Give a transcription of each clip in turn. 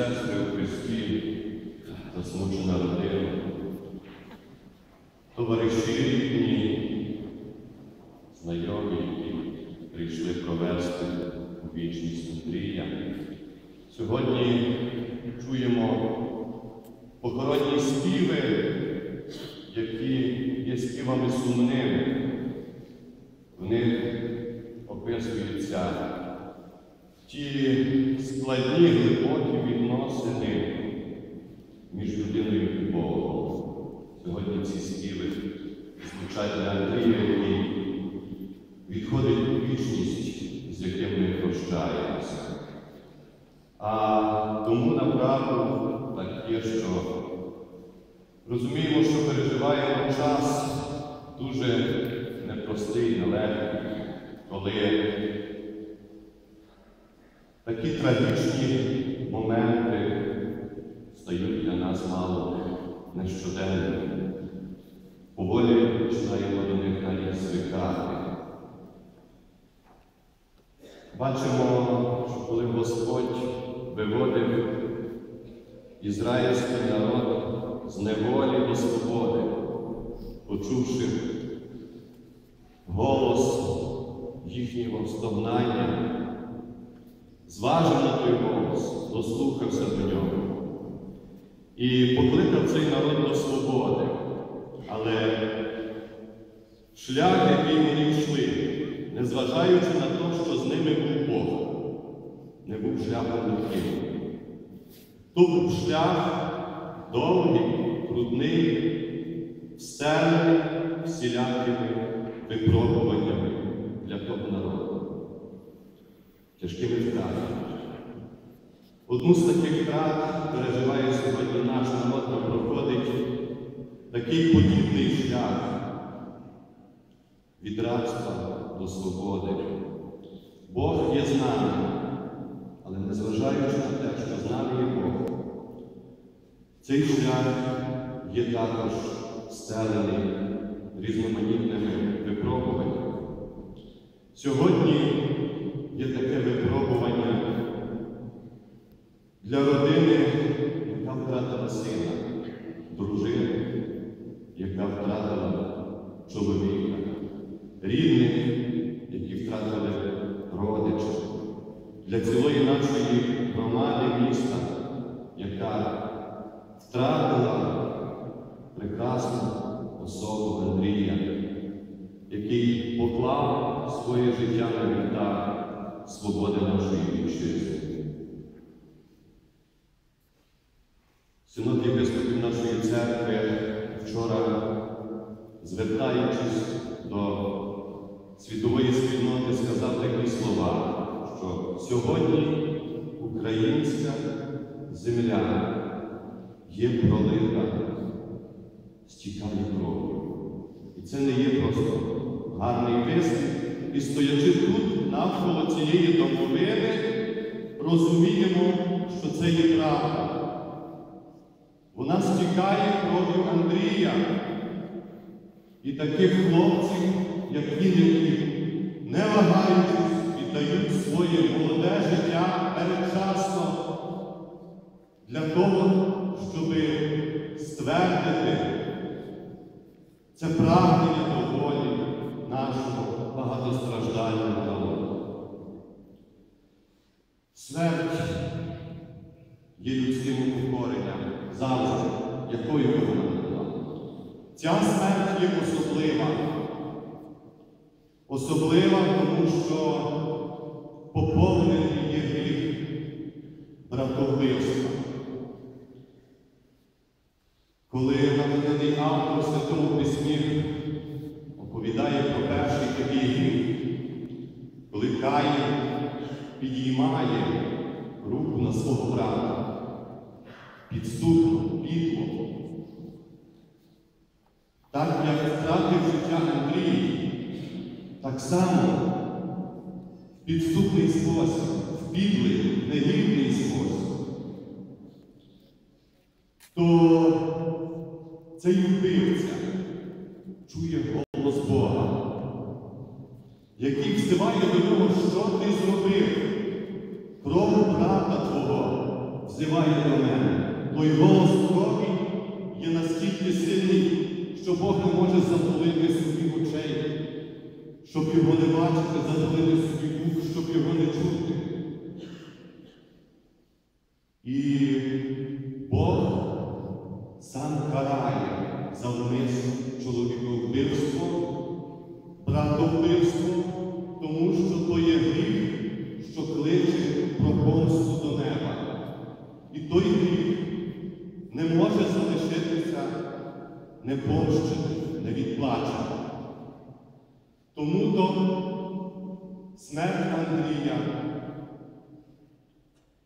сестри у Христі, засмучена родина, товариші рідні, знайомі, які прийшли провести у вічність Андрія. Сьогодні чуємо похоронні співи, які є співами сумними. В них описуються ті складні глибокі відносини між людиною і Богом. Сьогодні ці співи звучать для Андрія, який відходить у вічність, з яким ми прощаємося. А тому направду так є, що розуміємо, що переживаємо час дуже непростий, нелегкий, коли такі трагічні моменти стають для нас мало нещоденними. Поволі починаємо до них навіть звикати. Бачимо, що коли Господь виводив ізраїльський народ з неволі до свободи, почувши голос їхнього стогнання, зважив на той голос, дослухався до нього і покликав цей народ до свободи. Але шлях, який вони йшли, незважаючи на те, що з ними був Бог, не був шляхом легким. То був шлях довгий, трудний, встелений всілякими випробуваннями для того народу, тяжкими втратами. Одну з таких втрат переживає сьогодні наш народ, нам проходить такий подібний шлях від рабства до свободи. Бог є з нами, але незважаючи на те, що з нами є Бог, цей шлях є також стелений різноманітними випробуваннями. Сьогодні є таке випробування для родини, яка втратила сина, дружини, яка втратила чоловіка, рідних, які втратили родичів, для цілої нашої громади міста, яка втратила прекрасну особу Андрія, який поклав своє життя на вівтар свободи нашої вітчизни. Синод єпископів нашої церкви вчора, звертаючись до світової спільноти, сказав такі слова, що сьогодні українська земля є пролита, стікає кров'ю. І це не є просто гарний вислів. І стоячи тут, навколо цієї домовини, розуміємо, що це є правда. Вона стікає кров'ю Андрія і таких хлопців, як він, які, не вагаючись, віддають своє молоде життя передчасно для того, щоб ствердити це прагнення до волі нашого багатостраждального народу. Смерть є людським упокоренням завжди, якою вона. Ця смерть є особлива. Особлива, тому що поповнений є гріх братовбивства. Коли наведений автор в Святому Письмі оповідає про перший такий гріх, коли Каїн підіймає руку на свого брата, підступно, підло, так як втратив життя Андрій, так само в підступний спосіб, в підлий, негідний спосіб, то цей вбивця чує голос Бога, який взиває до нього, що ти зробив, кров брата твого взиває до мене. Той голос крові є настільки сильний, що Бог не може затулити собі очей, щоб його не бачити, затулити собі вух,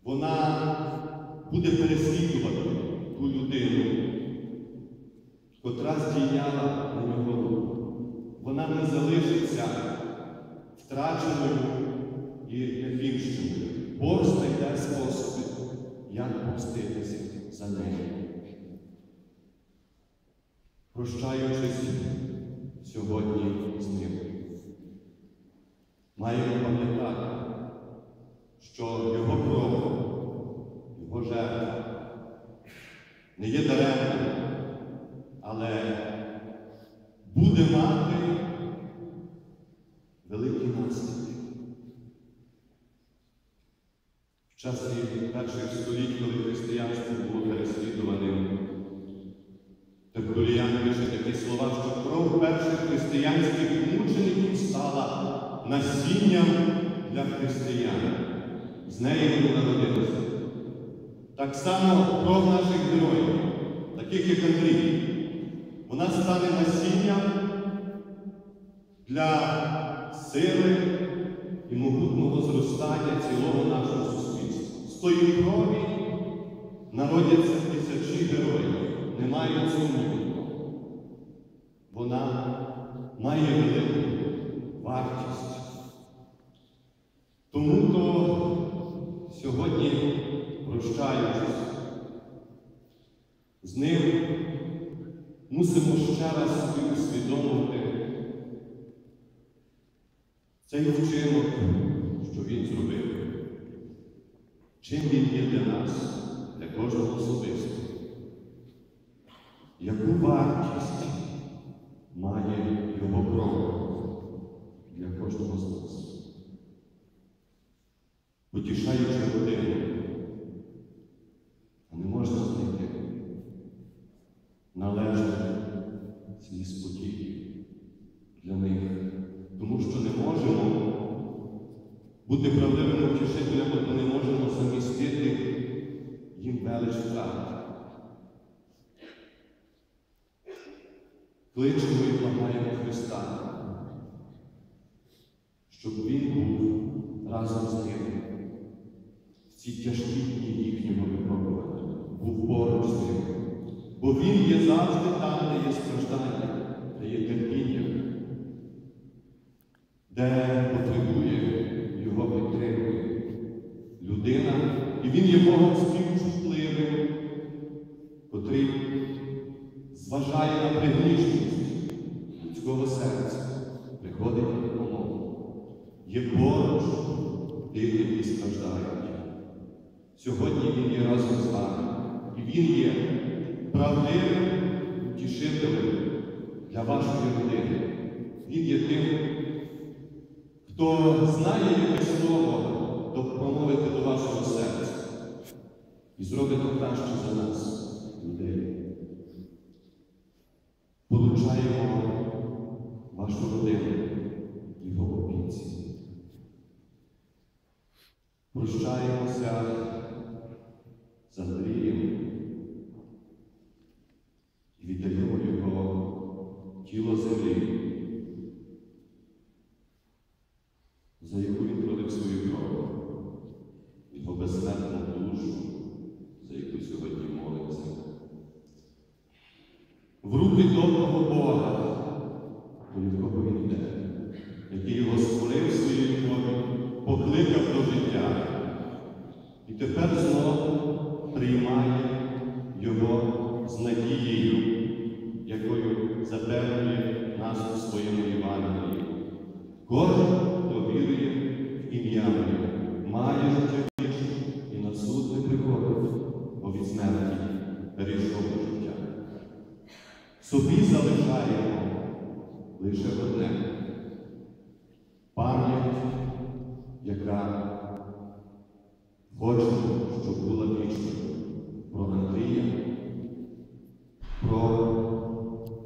вона буде переслідувати ту людину, котра здійняла на нього руку. Вона не залишиться втраченою і невінщеною. Бог знайде способи, як помститися за нею. Прощаючись сьогодні з ним, маємо пам'ятати, що його кров, його жертва не є даремною, але буде мати великі наслідки. В часі перших століть, коли християнство було переслідуваним, Тертуліян пише такі слова, що кров перших християнських мучеників стала насінням для християн. З неї вони народилися. Так само кров наших героїв, таких як Андрій, вона стане насінням для сили і могутного зростання цілого нашого суспільства. З тої крові народяться тисячі героїв, не мають сумніву. Прощаючись, з ним мусимо ще раз собі усвідомити цей вчинок, що він зробив. Чим він є для нас, для кожного особисто? Яку вартість має його кров для кожного з нас? Потішаючи родину, бути правдивими втішителями, бо не можемо замістити їм велич втрат. Кличемо і благаємо Христа, щоб Він був разом з ними в ці тяжкі дні їхнього випробування, був поруч з ними. Бо Він є завжди там, де є страждання, де є терпіння, де і Він є Богом співчутливим, котрий зважає на пригніченість людського серця, приходить на допомогу. Є поруч тих, які страждають. Сьогодні Він є разом з нами. І Він є правдивим утішителем для вашої родини. Він є тим, хто знає яке слово промовити до вашого серця і зробить то краще за нас, людей. Получаємо вашу родину його опіці. Прощаємося з Андрієм і віддаємо його тіло землі, за яку він пролив свою кров, його безсмертну душу, за яку сьогодні молиться. В руки доброго Бога, до якого він йде, який його створив своєю любов'ю, покликав до життя. І тепер знову приймає його з надією, якою запевнює нас у своєму Євангелії. Кожен, хто вірує в ім'я моє, має життя вічне і на суд не приходить, від смерті перейшов життя. Собі залишаємо лише одне пам'ять, яка хочемо, щоб була вічною про Андрія, про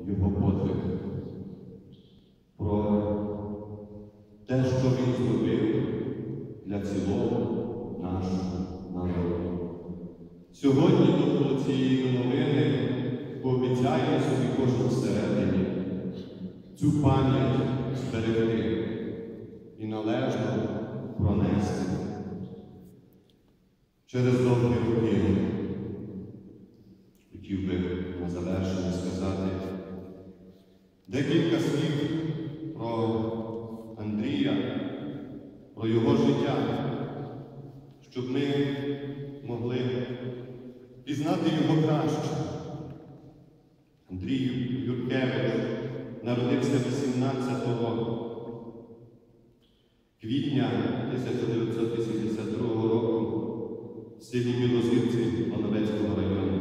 його подвиг, цю пам'ять зберегти і належно пронести. Через довгі роки хотів би на завершення сказати декілька слів про Андрія, про його життя, щоб ми могли пізнати його краще. Андрій Юркевич народився 18 квітня 1982 року в селі Білозірці Лановецького району.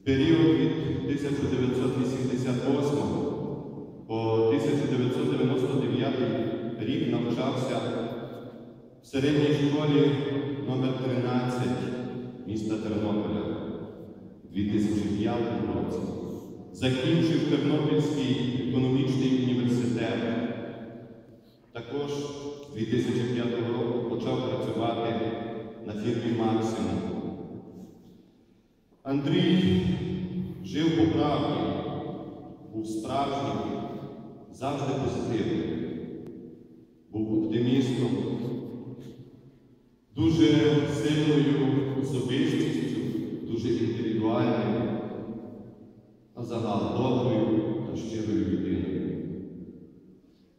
В період від 1988 по 1999 рік навчався в середній школі номер 13 міста Тернополя у 2005 році. Закінчив Тернопільський економічний університет. Також 2005 року почав працювати на фірмі Максимум. Андрій жив по правді, був справжнім, завжди позитивним, був оптимістом, дуже сильною особистістю, дуже індивідуальним, а загал доброю та щирою людиною.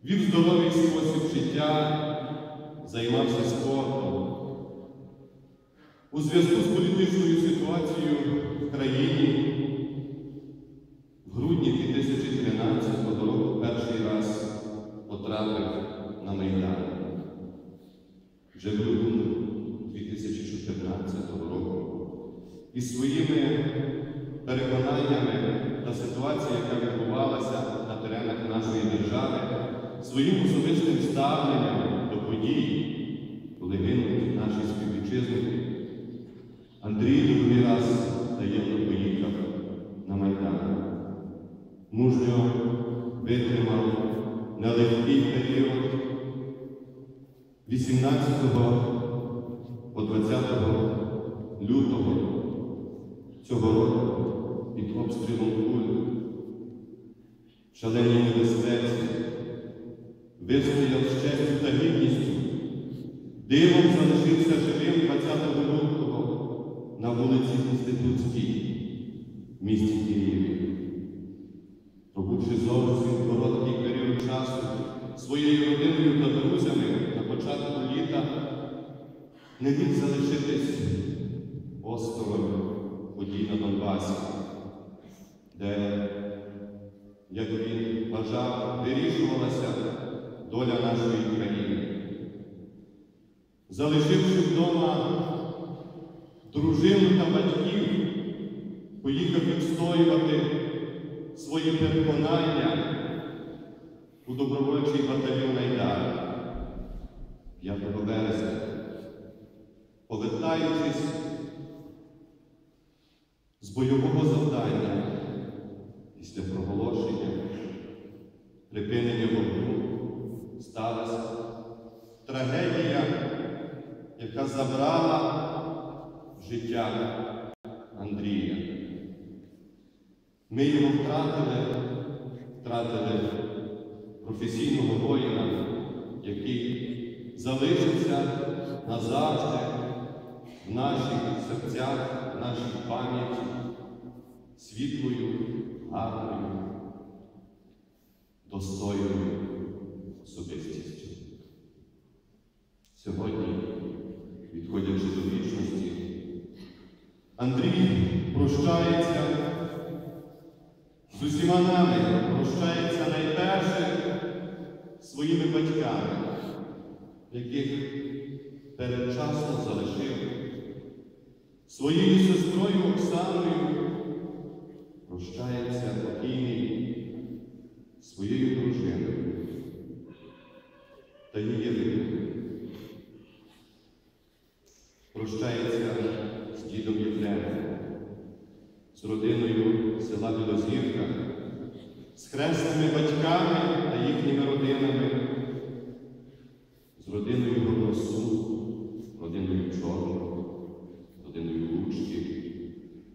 Вів здоровий спосіб життя, займався спортом. У зв'язку з політичною ситуацією в країні в грудні 2013 року перший раз потрапив на Майдан. Вже в грудні 2014 року із своїми переконаннями та ситуацією, яка відбувалася на теренах нашої держави, своїм особистим ставленням до подій, коли гинуть наші співвітчизники, Андрій другий раз таємно поїхав на Майдан. Мужньо витримав нелегкий період 18 по 20 лютого цього року шаленій небезпеці, вистояв з честю та гідністю, дивом залишився живим 20 лютого на вулиці Інститутській в місті Києві. Пробувши зовсім короткий період часу своєю родиною та друзями на початку літа, не міг залишитись осторонь подій на Донбасі, де, як він бажав, вирішувалася доля нашої країни. Залишивши вдома дружину та батьків, поїхав відстоювати свої переконання у добровольчий батальйон Айдар 5 березня, повертаючись з бойового завдання після проголошення припинення вогню сталася трагедія, яка забрала життя Андрія. Ми його втратили, втратили професійного воїна, який залишився назавжди в наших серцях, в нашій пам'яті світлою, гарною, достойною особистістю. Сьогодні, відходячи до вічності, Андрій прощається з усіма нами, прощається найперше своїми батьками, яких передчасно залишив своєю сестрою Оксаною прощається покійний своєю дружиною та її рідними. Прощається з дідом Єфремом, з родиною села Білозірка, з хресними батьками та їхніми родинами, з родиною Горносу, родиною Чорного, родиною Лучки,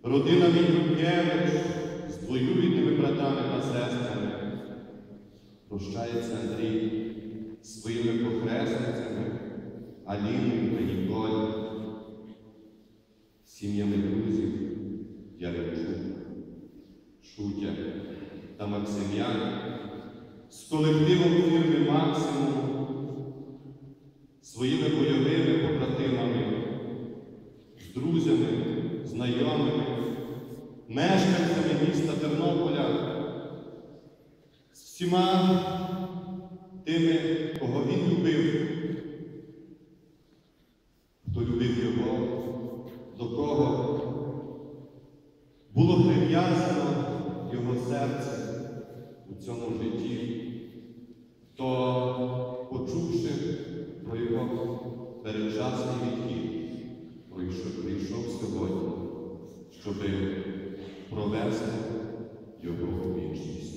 родинами Юркевич з двоюрідними братами та сестрами. Прощається Андрій своїми похресницями Аліною та Ніколь, з сім'ями друзів Яремчук, Шутя та Максим'ян, з колективом фірми Максимум, своїми бойовими побратимами, з друзями, знайомими, мешканцями міста Тернополя, всіма тими, кого він любив, хто любив його, до кого було прив'язано його серце у цьому житті, хто, почувши про його передчасний відхід, прийшов, прийшов сьогодні, щоб провести його вічність.